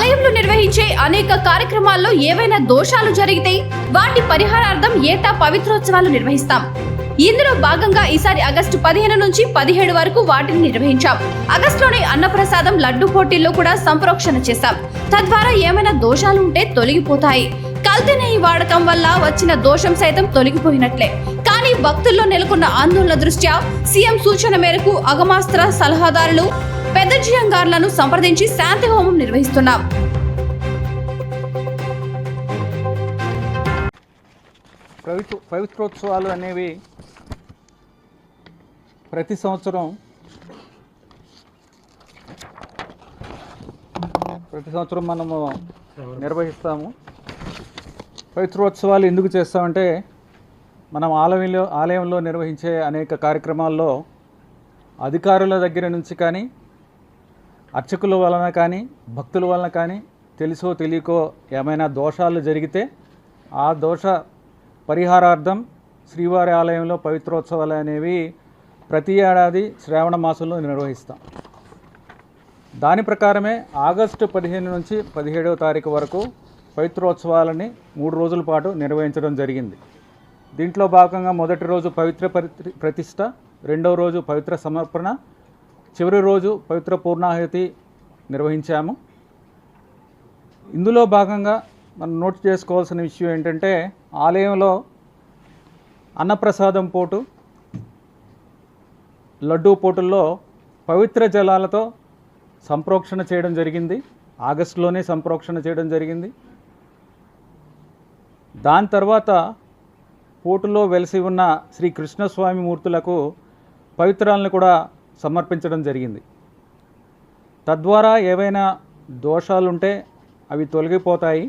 నిర్వహించే అనేక కార్యక్రమాల్లో ఏవైనా దోషాలు జరిగితే వాటి పరిహారార్థం ఏటా పవిత్రోత్సవాలు నిర్వహిస్తాం. ఇందులో భాగంగా ఈసారి ఆగస్టు పదిహేను నుంచి పదిహేడు వరకు వాటిని నిర్వహించాం. ఆగస్టులోనే అన్నప్రసాదం లడ్డు పోటీల్లో కూడా సంప్రోక్షణ చేశాం. తద్వారా ఏమైనా దోషాలు ఉంటే తొలగిపోతాయి. కల్తీ నెయ్యి వాడకం వల్ల వచ్చిన దోషం సైతం తొలగిపోయినట్లే. కానీ భక్తుల్లో నెలకొన్న ఆందోళన దృష్ట్యా సీఎం సూచన మేరకు అగమాస్త్ర సలహాదారులు పెద్ద జియంగార్లను సంప్రదించి శాంతి హోమం నిర్వహిస్తున్నాం. పవిత్ర పవిత్రోత్సవాలు అనేవి ప్రతి సంవత్సరం ప్రతి సంవత్సరం మనము నిర్వహిస్తాము. పవిత్రోత్సవాలు ఎందుకు చేస్తామంటే మనం ఆలయంలో ఆలయంలో నిర్వహించే అనేక కార్యక్రమాల్లో అధికారుల దగ్గర నుంచి కానీ అర్చకుల వలన కానీ భక్తుల వలన కానీ తెలుసో తెలియకో ఏమైనా దోషాలు జరిగితే ఆ దోష పరిహారార్థం శ్రీవారి ఆలయంలో పవిత్రోత్సవాలు అనేవి ప్రతి ఏడాది శ్రావణ మాసంలో నిర్వహిస్తాం. దాని ప్రకారమే ఆగస్టు పదిహేను నుంచి పదిహేడవ తారీఖు వరకు పవిత్రోత్సవాలని మూడు రోజుల పాటు నిర్వహించడం జరిగింది. దీంట్లో భాగంగా మొదటి రోజు పవిత్ర ప్రతిష్ట రెండవ రోజు పవిత్ర సమర్పణ చివరి రోజు పవిత్ర పూర్ణాహుతి నిర్వహించాము. ఇందులో భాగంగా మనం నోట్ చేసుకోవాల్సిన విషయం ఏంటంటే ఆలయంలో అన్నప్రసాదం పోటు లడ్డూ పోటుల్లో పవిత్ర జలాలతో సంప్రోక్షణ చేయడం జరిగింది. ఆగస్టులోనే సంప్రోక్షణ చేయడం జరిగింది. దాని తర్వాత పోటులో వెలిసి ఉన్న శ్రీ కృష్ణస్వామి మూర్తులకు పవిత్రాలను కూడా సమర్పించడం జరిగింది. తద్వారా ఏవైనా దోషాలుంటే అవి తొలగిపోతాయి.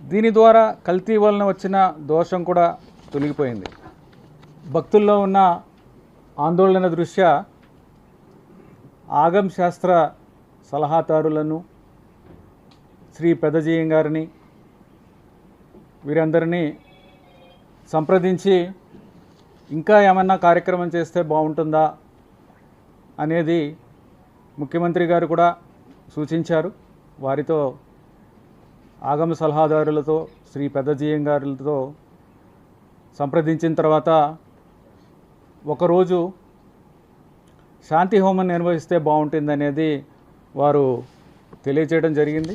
దీని ద్వారా కల్తీ వలన వచ్చిన దోషం కూడా తొలగిపోయింది. భక్తుల్లో ఉన్న ఆందోళన దృష్ట్యా ఆగం శాస్త్ర సలహాదారులను శ్రీ పెదజీయం గారిని వీరందరినీ సంప్రదించి ఇంకా ఏమన్నా కార్యక్రమం చేస్తే బాగుంటుందా అనేది ముఖ్యమంత్రి గారు కూడా సూచించారు. వారితో ఆగమ సలహాదారులతో శ్రీ పెద్దజీయం గారులతో సంప్రదించిన తర్వాత ఒకరోజు శాంతి హోమం నిర్వహిస్తే బాగుంటుంది అనేది వారు తెలియజేయడం జరిగింది.